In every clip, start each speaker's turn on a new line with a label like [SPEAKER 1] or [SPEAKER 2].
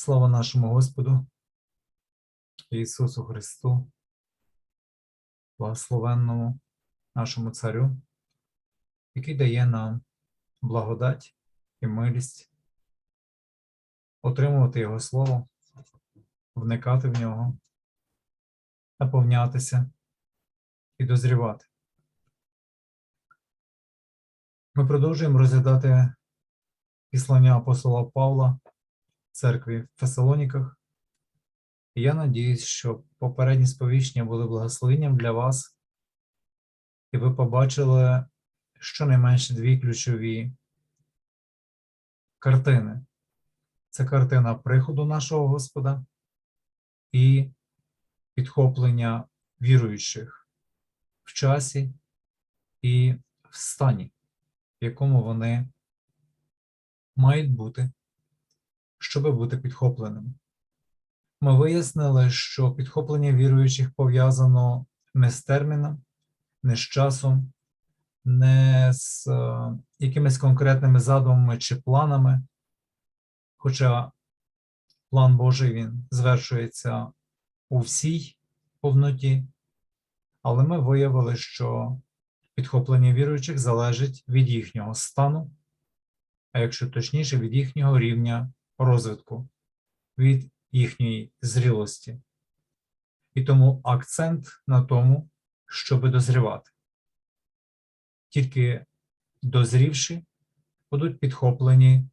[SPEAKER 1] Слава нашому Господу Ісусу Христу, благословенному нашому Царю, який дає нам благодать і милість, отримувати Його Слово, вникати в нього, наповнятися і дозрівати. Ми продовжуємо розглядати післання апостола Павла церкві в Фесалоніках. Я надіюсь, що попередні сповіщення були благословенням для вас, і ви побачили щонайменше дві ключові картини. Це картина приходу нашого Господа і підхоплення віруючих в часі і в стані, в якому вони мають бути щоб бути підхопленими. Ми вияснили, що підхоплення віруючих пов'язано не з терміном, не з часом, не з е, якимись конкретними задумами чи планами, хоча план Божий він звершується у всій повноті, але ми виявили, що підхоплення віруючих залежить від їхнього стану, а якщо точніше, від їхнього рівня розвитку, від їхньої зрілості. І тому акцент на тому, щоб дозрівати. Тільки дозрівши, будуть підхоплені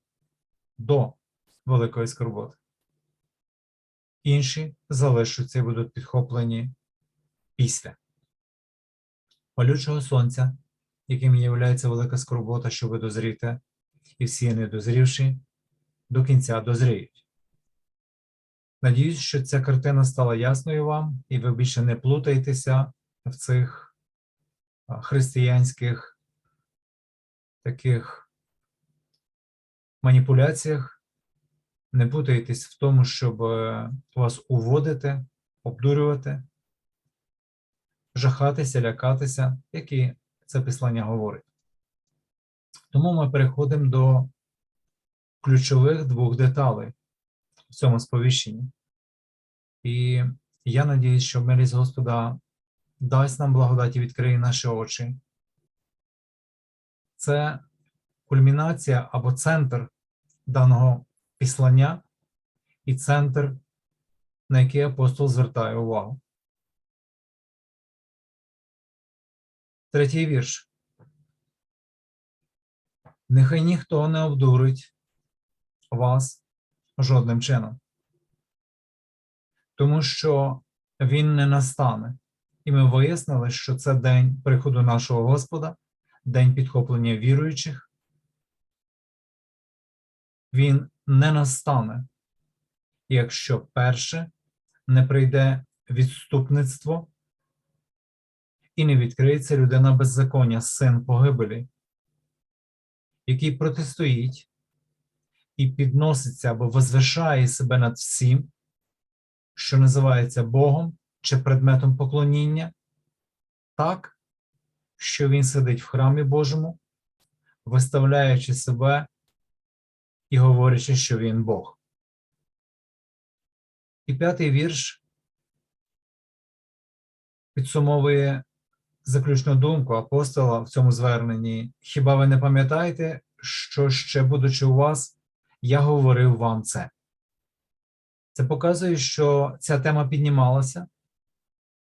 [SPEAKER 1] до великої скорботи. Інші залишаться і будуть підхоплені після палючого сонця, яким є велика скорбота, щоб дозріти, і всі недозрівші до кінця дозріють. Надіюсь, що ця картина стала ясною вам, і ви більше не плутаєтеся в цих християнських таких маніпуляціях, не путаєтесь в тому, щоб е, вас уводити, обдурювати, жахатися, лякатися, як і це післання говорить. Тому ми переходимо до ключових двох деталей в цьому сповіщенні. І я надіюсь, що милість Господа дасть нам благодать і відкриє наші очі. Це кульмінація або центр даного післання і центр, на який апостол звертає увагу. Третій вірш. Нехай ніхто не обдурить вас жодним чином. Тому що він не настане. І ми вияснили, що це день приходу нашого Господа, день підхоплення віруючих. Він не настане, якщо перше не прийде відступництво і не відкриється людина беззаконня, син погибелі, який протистоїть і підноситься або возвишає себе над всім, що називається Богом чи предметом поклоніння, так, що він сидить в храмі Божому, виставляючи себе і говорячи, що він Бог. І п'ятий вірш підсумовує заключну думку апостола в цьому зверненні. Хіба ви не пам'ятаєте, що ще, будучи у вас, я говорив вам це. Це показує, що ця тема піднімалася,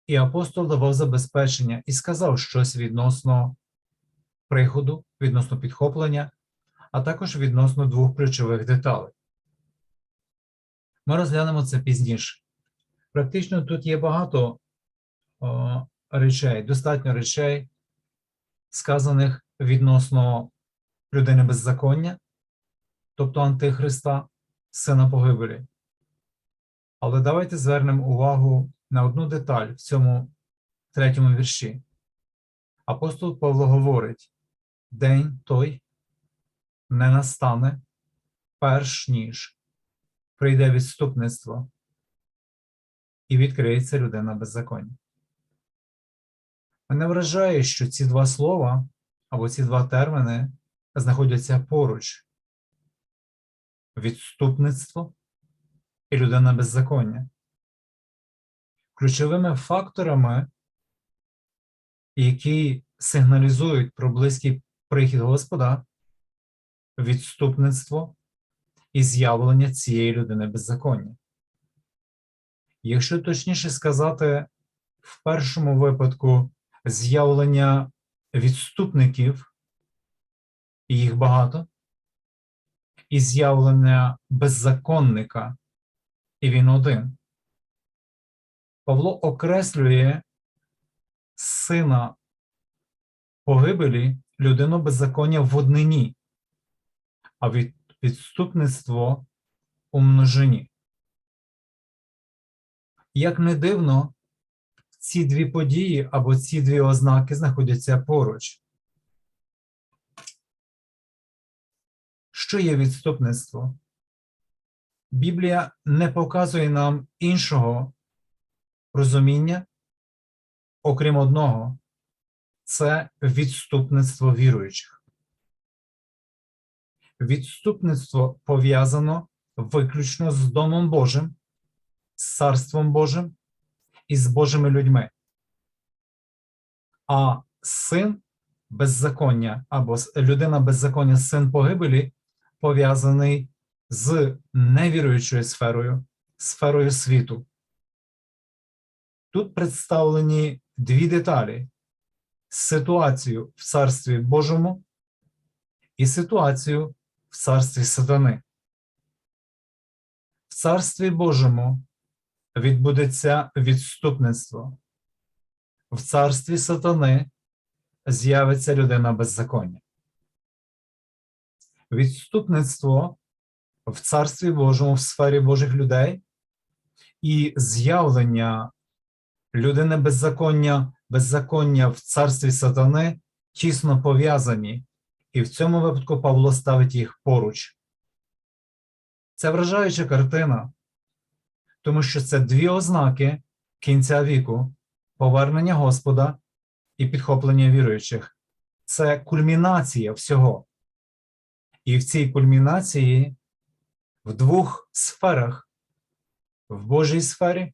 [SPEAKER 1] і апостол давав забезпечення і сказав щось відносно приходу, відносно підхоплення, а також відносно двох ключових деталей. Ми розглянемо це пізніше. Практично тут є багато о, речей, достатньо речей, сказаних відносно людини беззаконня, тобто Антихриста, сина погибелі. Але давайте звернемо увагу на одну деталь в цьому третьому вірші. Апостол Павло говорить: День той не настане, перш ніж прийде відступництво і відкриється людина беззаконня. Мене вражає, що ці два слова або ці два термини знаходяться поруч відступництво і людина беззаконня. Ключовими факторами, які сигналізують про близький прихід Господа, відступництво і з'явлення цієї людини беззаконня. Якщо точніше сказати, в першому випадку з'явлення відступників, їх багато, і з'явлення беззаконника, і він один. Павло окреслює сина погибелі людину беззаконня в однині, а від, відступництво у множині. Як не дивно, ці дві події або ці дві ознаки знаходяться поруч. Що є відступництво? Біблія не показує нам іншого розуміння, окрім одного це відступництво віруючих. Відступництво пов'язано виключно з Домом Божим, з Царством Божим і з Божими людьми. А син беззаконня або людина беззаконня, син погибелі, пов'язаний з невіруючою сферою, сферою світу. Тут представлені дві деталі: ситуацію в Царстві Божому і ситуацію в царстві сатани. В Царстві Божому відбудеться відступництво. В царстві сатани з'явиться людина беззаконня. Відступництво в Царстві Божому в сфері Божих людей і з'явлення людини беззаконня, беззаконня в царстві сатани тісно пов'язані, і в цьому випадку Павло ставить їх поруч. Це вражаюча картина, тому що це дві ознаки кінця віку, повернення Господа і підхоплення віруючих. Це кульмінація всього. І в цій кульмінації в двох сферах, в Божій сфері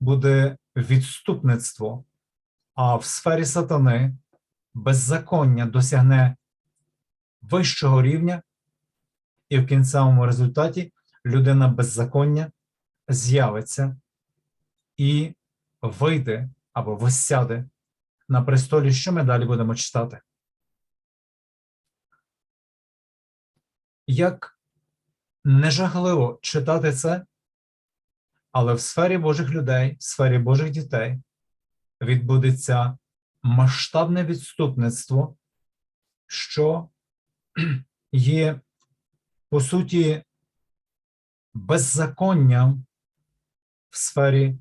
[SPEAKER 1] буде відступництво, а в сфері сатани беззаконня досягне вищого рівня, і в кінцевому результаті людина беззаконня з'явиться і вийде або висяде на престолі, що ми далі будемо читати. Як нежахливо читати це, але в сфері Божих людей, в сфері Божих дітей відбудеться масштабне відступництво, що є, по суті, беззаконням в сфері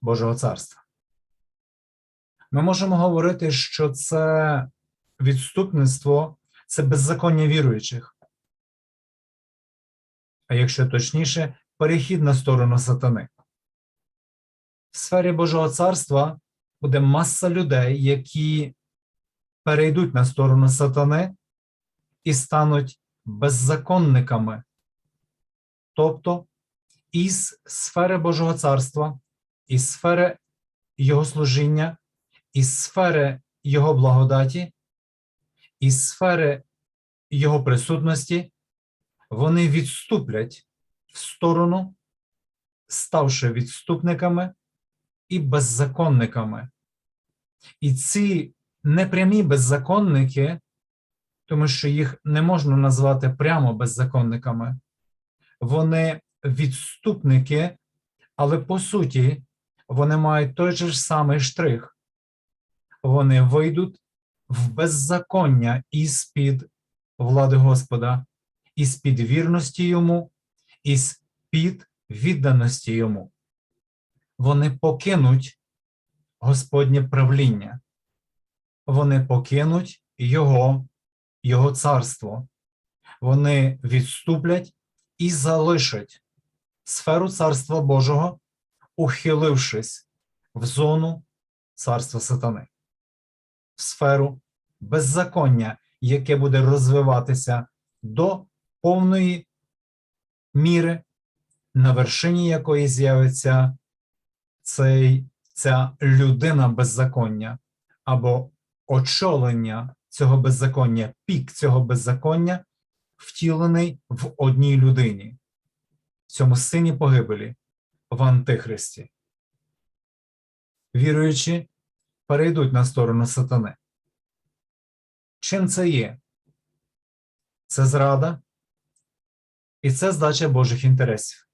[SPEAKER 1] Божого царства. Ми можемо говорити, що це відступництво це беззаконня віруючих. А якщо точніше, перехід на сторону сатани. В сфері Божого царства буде маса людей, які перейдуть на сторону сатани і стануть беззаконниками. Тобто із сфери Божого царства, із сфери Його служіння, із сфери Його благодаті, із сфери Його присутності, вони відступлять в сторону, ставши відступниками і беззаконниками. І ці непрямі беззаконники, тому що їх не можна назвати прямо беззаконниками, вони відступники, але по суті вони мають той же самий штрих. Вони вийдуть в беззаконня із-під влади Господа, із-під вірності йому, із-під відданості йому. Вони покинуть Господнє правління, вони покинуть Його, Його царство, вони відступлять і залишать сферу Царства Божого, ухилившись в зону царства сатани, в сферу беззаконня, яке буде розвиватися до повної міри на вершині якої з'явиться цей, ця людина беззаконня або очолення цього беззаконня, пік цього беззаконня, втілений в одній людині, в цьому сині погибелі, в Антихристі. Віруючі перейдуть на сторону сатани. Чим це є? Це зрада і це здача Божих інтересів.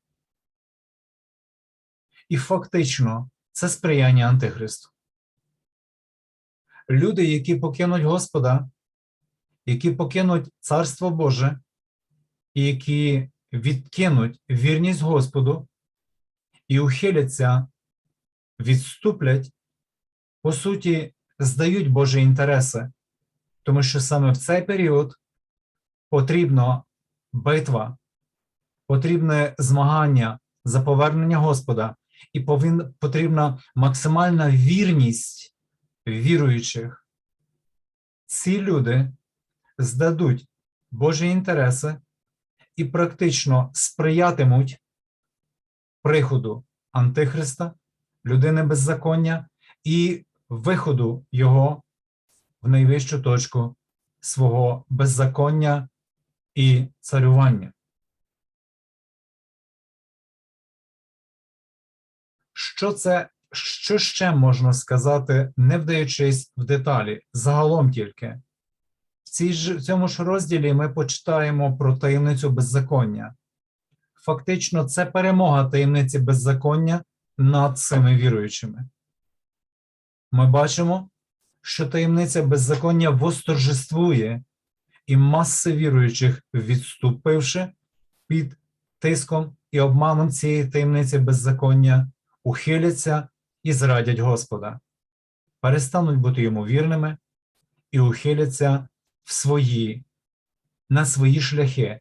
[SPEAKER 1] І фактично це сприяння Антихристу. Люди, які покинуть Господа, які покинуть Царство Боже, і які відкинуть вірність Господу і ухиляться, відступлять, по суті, здають Божі інтереси, тому що саме в цей період потрібна битва, потрібне змагання за повернення Господа, і повин, потрібна максимальна вірність віруючих. Ці люди здадуть Божі інтереси і практично сприятимуть приходу Антихриста, людини беззаконня і виходу його в найвищу точку свого беззаконня і царювання. Що це, що ще можна сказати, не вдаючись в деталі, загалом тільки? В, цій в цьому ж розділі ми почитаємо про таємницю беззаконня. Фактично, це перемога таємниці беззаконня над цими віруючими. Ми бачимо, що таємниця беззаконня восторжествує, і маси віруючих, відступивши під тиском і обманом цієї таємниці беззаконня, ухиляться і зрадять Господа, перестануть бути йому вірними і ухиляться в свої, на свої шляхи,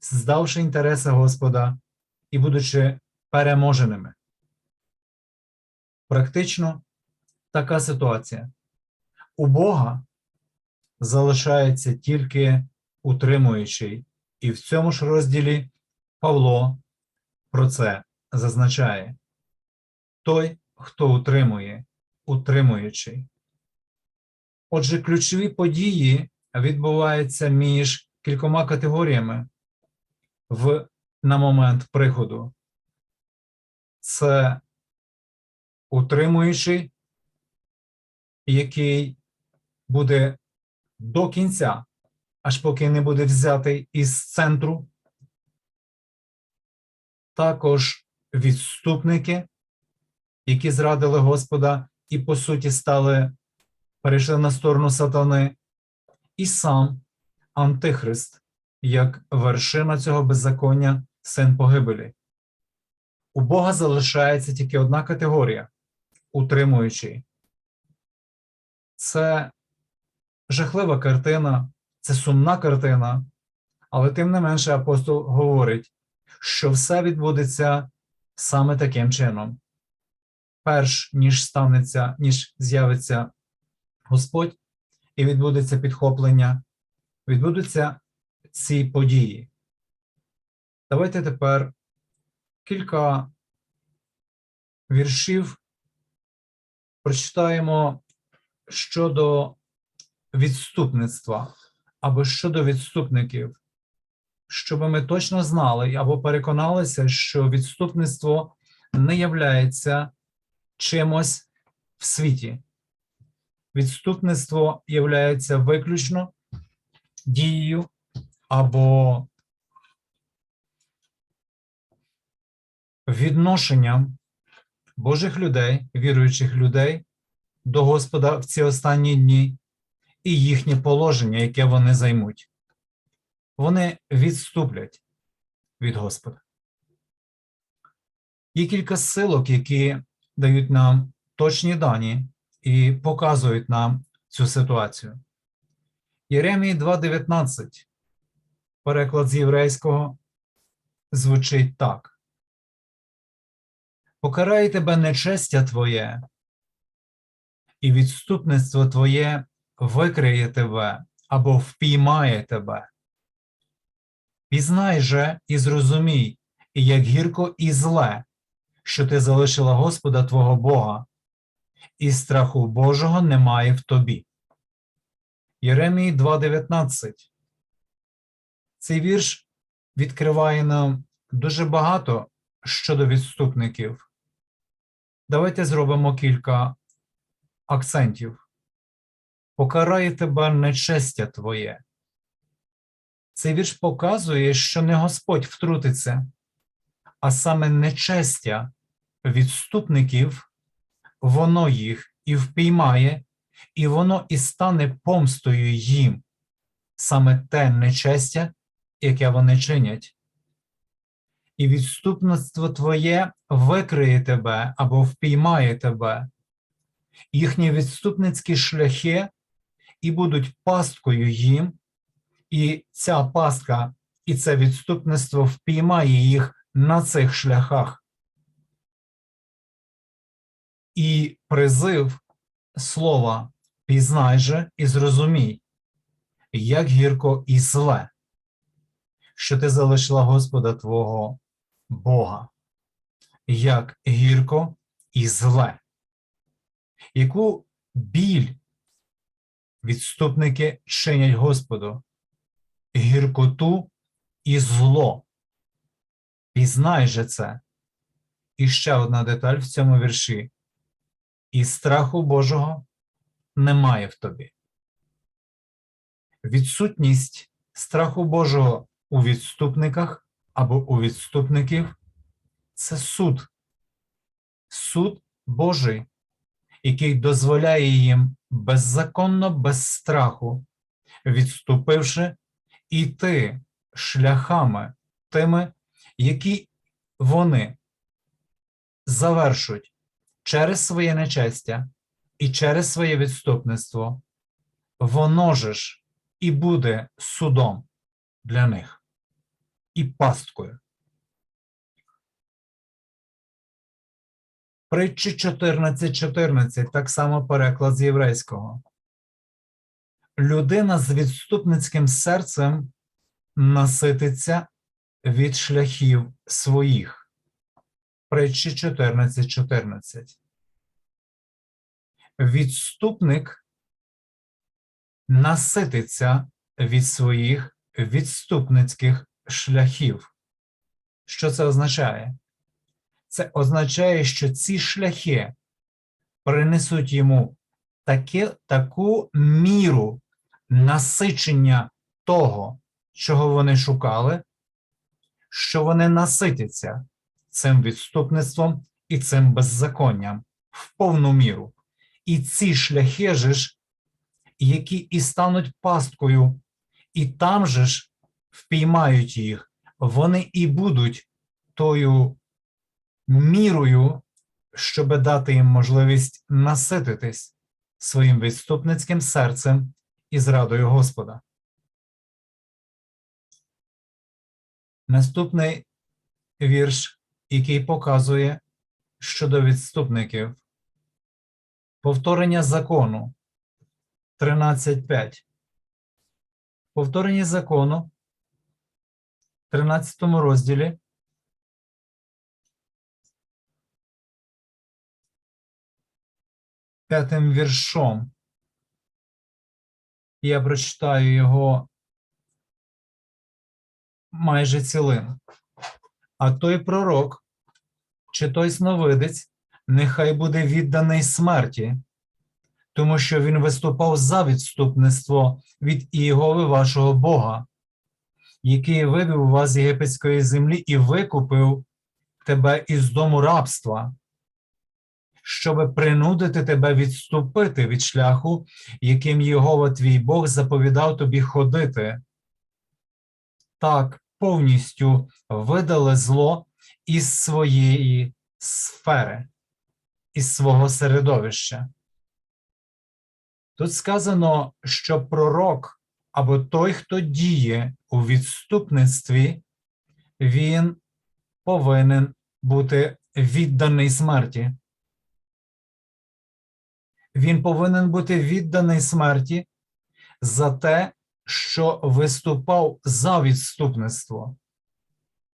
[SPEAKER 1] здавши інтереси Господа і будучи переможеними. Практично така ситуація. У Бога залишається тільки утримуючий, і в цьому ж розділі Павло про це зазначає той, хто утримує, утримуючий. Отже, ключові події відбуваються між кількома категоріями в, на момент приходу. Це утримуючий, який буде до кінця, аж поки не буде взятий із центру. Також відступники, які зрадили Господа і, по суті, стали, перейшли на сторону сатани, і сам Антихрист, як вершина цього беззаконня, син погибелі. У Бога залишається тільки одна категорія утримуючий. Це жахлива картина, це сумна картина, але тим не менше апостол говорить, що все відбудеться саме таким чином. Перш ніж станеться, ніж з'явиться Господь і відбудеться підхоплення, відбудуться ці події. Давайте тепер кілька віршів прочитаємо щодо відступництва або щодо відступників, щоб ми точно знали або переконалися, що відступництво не являється чимось в світі. Відступництво являється виключно дією або відношенням Божих людей, віруючих людей до Господа в ці останні дні і їхнє положення, яке вони займуть. Вони відступлять від Господа. Є кілька силок, які дають нам точні дані і показують нам цю ситуацію. Єремії 2.19, переклад з єврейського, звучить так. Покарає тебе нечестя твоє, і відступництво твоє викриє тебе або впіймає тебе. Пізнай же і зрозумій, як гірко і зле, що ти залишила Господа твого Бога, і страху Божого немає в тобі. Єремії 2.19. Цей вірш відкриває нам дуже багато щодо відступників. Давайте зробимо кілька акцентів. Покарає тебе нечестя твоє. Цей вірш показує, що не Господь втрутиться, а саме нечестя відступників, воно їх і впіймає, і воно і стане помстою їм, саме те нечестя, яке вони чинять. І відступництво твоє викриє тебе або впіймає тебе. Їхні відступницькі шляхи і будуть пасткою їм, і ця пастка і це відступництво впіймає їх на цих шляхах. І призив слова пізнай же і зрозумій, як гірко і зле, що ти залишила Господа Твого Бога, як гірко і зле, яку біль відступники чинять Господу, гіркоту і зло. Пізнай же це. І ще одна деталь в цьому вірші. І страху Божого немає в тобі. Відсутність страху Божого у відступниках або у відступників це суд, суд Божий, який дозволяє їм беззаконно, без страху, відступивши, іти шляхами тими, які вони завершують через своє нечестя і через своє відступництво, воно ж і буде судом для них і пасткою. Притчі 14.14, так само переклад з єврейського. Людина з відступницьким серцем насититься від шляхів своїх. Притчі 14.14. 14. Відступник насититься від своїх відступницьких шляхів. Що це означає? Це означає, що ці шляхи принесуть йому таке, таку міру насичення того, чого вони шукали, що вони наситяться цим відступництвом і цим беззаконням в повну міру. І ці шляхи же ж, які і стануть пасткою, і там же ж впіймають їх, вони і будуть тою мірою, щоб дати їм можливість насититись своїм відступницьким серцем і зрадою Господа. Наступний вірш, який показує щодо відступників. Повторення закону 13.5. Повторення закону в 13 розділі. П'ятим віршом. Я прочитаю його майже цілим. А той пророк, чи той сновидець, нехай буде відданий смерті, тому що він виступав за відступництво від Ієгови вашого Бога, який вивів вас з єгипетської землі і викупив тебе із дому рабства, щоб принудити тебе відступити від шляху, яким Єгова твій Бог заповідав тобі ходити. Так повністю видали зло із своєї сфери, із свого середовища. Тут сказано, що пророк або той, хто діє у відступництві, він повинен бути відданий смерті. Він повинен бути відданий смерті за те, що виступав за відступництво.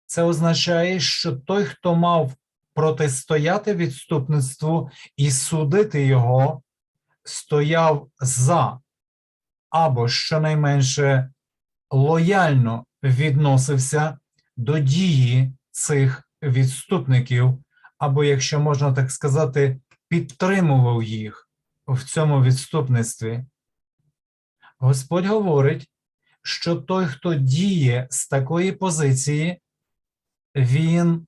[SPEAKER 1] це означає, що той, хто мав протистояти відступництву і судити його, стояв за або щонайменше лояльно відносився до дії цих відступників, або, якщо можна так сказати, підтримував їх в цьому відступництві. Господь говорить, що той, хто діє з такої позиції, він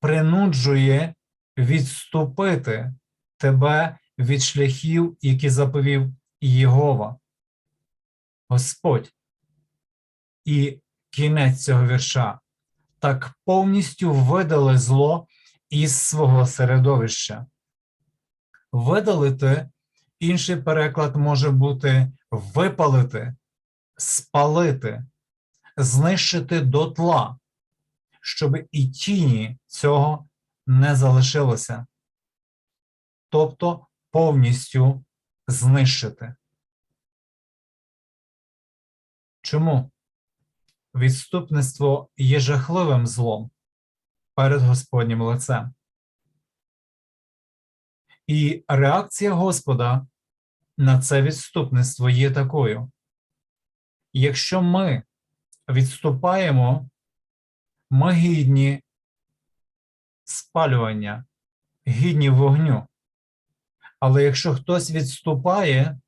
[SPEAKER 1] принуджує відступити тебе від шляхів, які заповів Єгова. Господь. І кінець цього вірша так повністю видали зло із свого середовища. Видалити, інший переклад може бути випалити, спалити, знищити дотла, щоб і тіні цього не залишилося, тобто повністю знищити. Чому? Відступництво є жахливим злом перед Господнім лицем. І реакція Господа на це відступництво є такою. Якщо ми відступаємо, ми гідні спалювання, гідні вогню. Але якщо хтось відступає,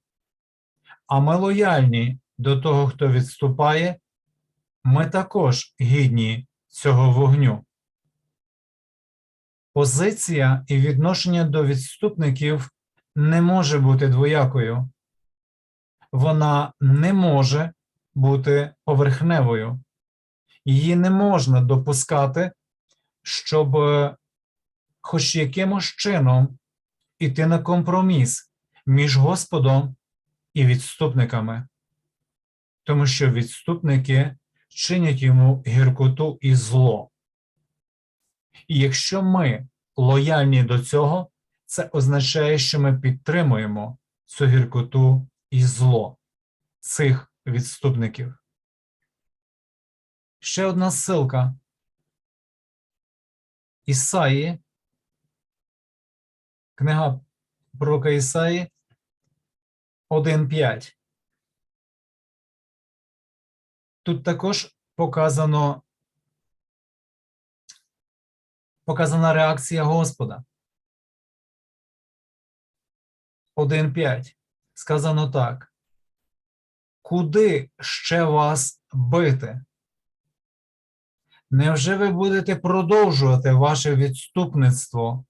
[SPEAKER 1] а ми лояльні до того, хто відступає, ми також гідні цього вогню. Позиція і відношення до відступників не може бути двоякою. Вона не може бути поверхневою. Її не можна допускати, щоб е, хоч якимось чином іти на компроміс між Господом і відступниками, тому що відступники чинять йому гіркоту і зло. І якщо ми лояльні до цього, це означає, що ми підтримуємо цю гіркоту і зло цих відступників. Ще одна ссылка. Ісаї, книга пророка Ісаї 1.5. Тут також показано показана реакція Господа. 1.5. Сказано так. Куди ще вас бити? Невже ви будете продовжувати ваше відступництво?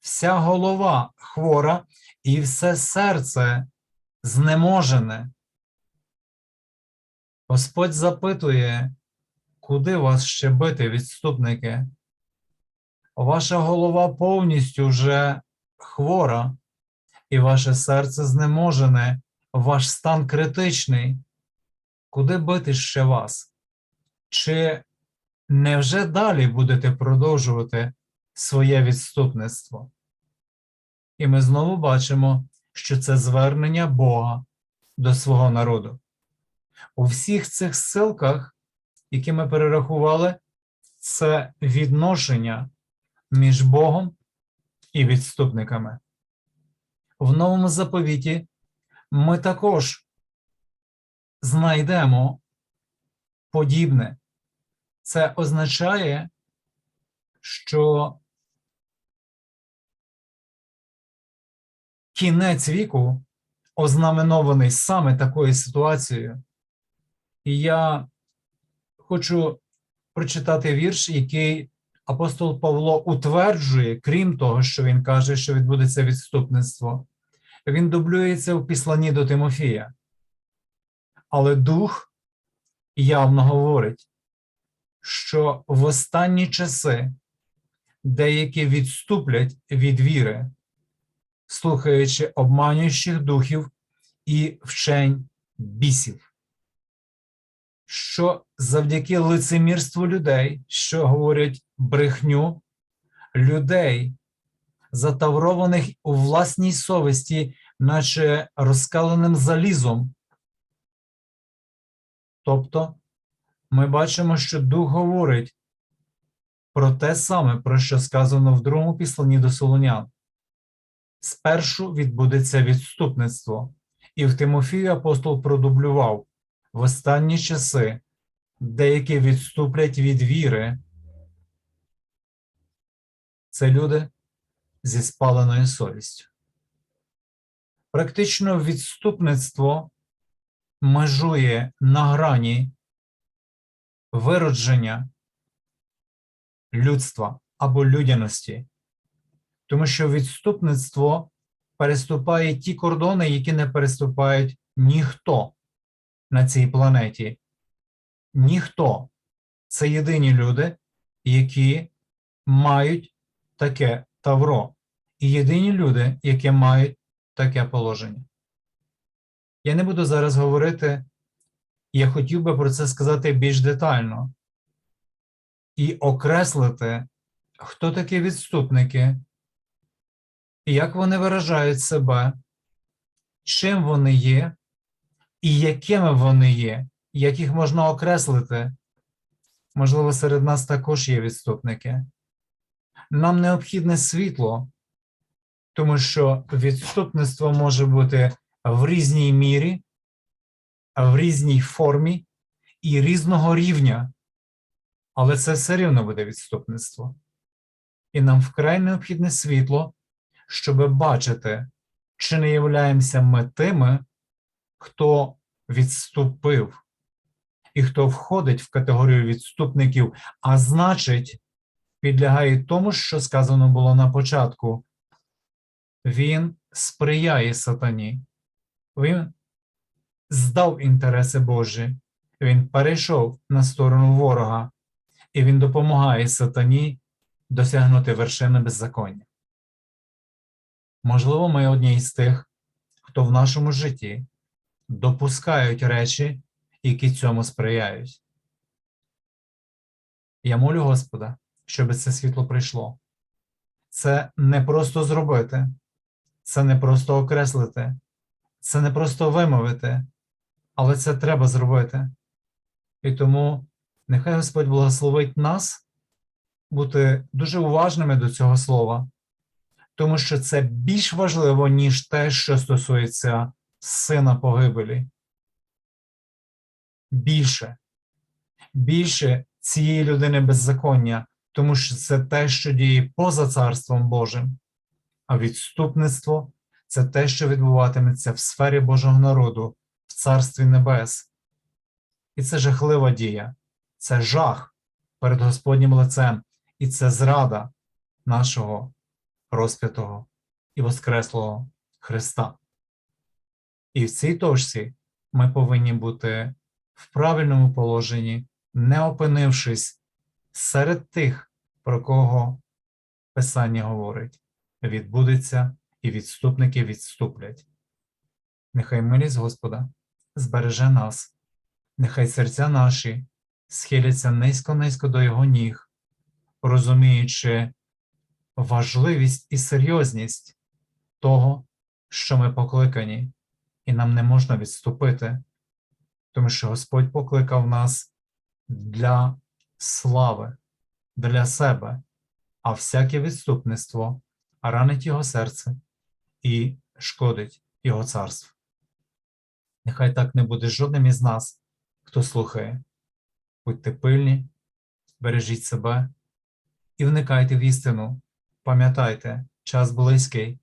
[SPEAKER 1] Вся голова хвора і все серце знеможене. Господь запитує, куди вас ще бити, відступники? Ваша голова повністю вже хвора, і ваше серце знеможене, ваш стан критичний. Куди бити ще вас? Чи невже далі будете продовжувати своє відступництво? І ми знову бачимо, що це звернення Бога до свого народу. У всіх цих ссилках, які ми перерахували, це відношення між Богом і відступниками. В новому заповіті ми також знайдемо подібне. Це означає, що кінець віку ознаменований саме такою ситуацією. І я хочу прочитати вірш, який апостол Павло утверджує, крім того, що він каже, що відбудеться відступництво. Він дублюється у післанні до Тимофія. Але Дух явно говорить, що в останні часи деякі відступлять від віри, слухаючи обманюючих духів і вчень бісів що завдяки лицемірству людей, що говорять брехню, людей, затаврованих у власній совісті, наче розкаленим залізом. Тобто ми бачимо, що Дух говорить, про те саме, про що сказано в другому післанні до Солонян. Спершу відбудеться відступництво, і в Тимофію апостол продублював в останні часи деякі відступлять від віри. Це люди зі спаленою совістю. Практично відступництво межує на грані виродження людства або людяності, тому що відступництво переступає ті кордони, які не переступають ніхто на цій планеті. Ніхто. Це єдині люди, які мають таке тавро, і єдині люди, які мають таке положення. Я не буду зараз говорити, я хотів би про це сказати більш детально і окреслити, хто такі відступники, як вони виражають себе, чим вони є, і якими вони є, як їх можна окреслити. Можливо, серед нас також є відступники. Нам необхідне світло, тому що відступництво може бути в різній мірі, в різній формі і різного рівня, але це все рівно буде відступництво. І нам вкрай необхідне світло, щоб бачити, чи не являємося ми тими, хто відступив і хто входить в категорію відступників, а значить, підлягає тому, що сказано було на початку. Він сприяє сатані, він здав інтереси Божі, він перейшов на сторону ворога, і він допомагає сатані досягнути вершини беззаконня. Можливо, ми одні із тих, хто в нашому житті допускають речі, які цьому сприяють. Я молю Господа, щоб це світло прийшло. Це не просто зробити, це не просто окреслити, це не просто вимовити, але це треба зробити. І тому нехай Господь благословить нас бути дуже уважними до цього слова, тому що це більш важливо, ніж те, що стосується сина погибелі. Більше, більше цієї людини беззаконня, тому що це те, що діє поза Царством Божим, а відступництво це те, що відбуватиметься в сфері Божого народу, в Царстві Небес. І це жахлива дія, це жах перед Господнім лицем, і це зрада нашого розп'ятого і Воскреслого Христа. І в цій точці ми повинні бути в правильному положенні, не опинившись серед тих, про кого Писання говорить, відбудеться і відступники відступлять. Нехай милість Господа збереже нас, нехай серця наші схиляться низько-низько до Його ніг, розуміючи важливість і серйозність того, що ми покликані, і нам не можна відступити, тому що Господь покликав нас для слави, для себе, а всяке відступництво ранить Його серце і шкодить Його царство. Нехай так не буде жодним із нас, хто слухає. Будьте пильні, бережіть себе і вникайте в істину. Пам'ятайте, час близький,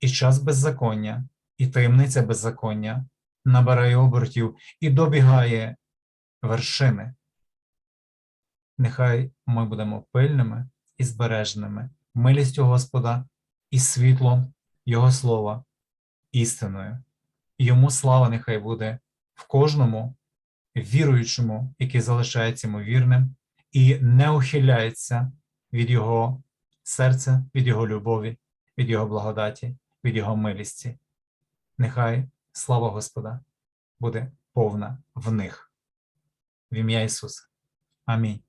[SPEAKER 1] і час беззаконня, і таємниця беззаконня набирає обертів і добігає вершини. Нехай ми будемо пильними і збереженими, милістю Господа і світлом Його Слова, істиною. Йому слава нехай буде в кожному віруючому, який залишається йому вірним і не ухиляється від Його серця, від Його любові, від Його благодаті, від Його милісті. Нехай слава Господа буде повна в них. В ім'я Ісуса. Амінь.